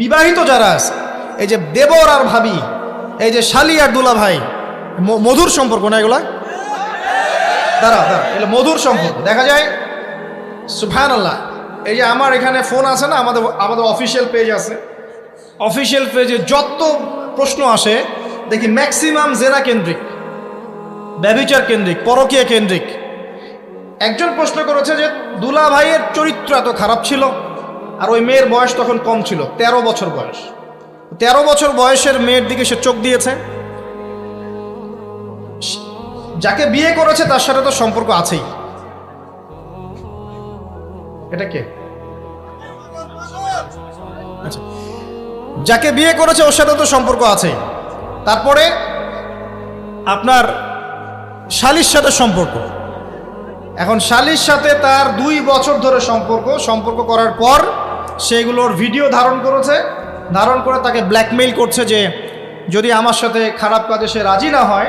বিবাহিত যারা আছে, এই যে দেবর আর ভাবি, এই যে শালি আর দুলা ভাই মধুর সম্পর্ক না এগুলা? দাঁড়া দাঁড়া এগুলো মধুর সম্পর্ক। দেখা যায় সুফান আল্লাহ এই যে আমার এখানে ফোন আছে না, আমাদের আমাদের অফিসিয়াল পেজ আছে। অফিসিয়াল পেজে যত প্রশ্ন আসে, দেখি ম্যাক্সিমাম জেনা কেন্দ্রিক, ব্যবিচার কেন্দ্রিক, পরকীয়া কেন্দ্রিক। একজন প্রশ্ন করেছে যে, দুলা ভাইয়ের চরিত্র এত খারাপ ছিল? আর ওই মেয়ের বয়স তখন কম ছিল ১৩ বছর বয়স। ১৩ বছর বয়সের মেয়ের দিকে সে চোখ দিয়েছে। যাকে বিয়ে করেছে তার সাথে তো সম্পর্ক আছেই। এটা কে? আচ্ছা। যাকে বিয়ে করেছে ওর সাথে তো সম্পর্ক আছেই। তারপরে আপনার শালির সাথে সম্পর্ক। এখন শালির সাথে তার দুই বছর ধরে সম্পর্ক সম্পর্ক করার পর সেগুলোর ভিডিও ধারণ করেছে, ধারণ করে তাকে ব্ল্যাকমেইল করছে যে যদি আমার সাথে খারাপ কাজে সে রাজি না হয়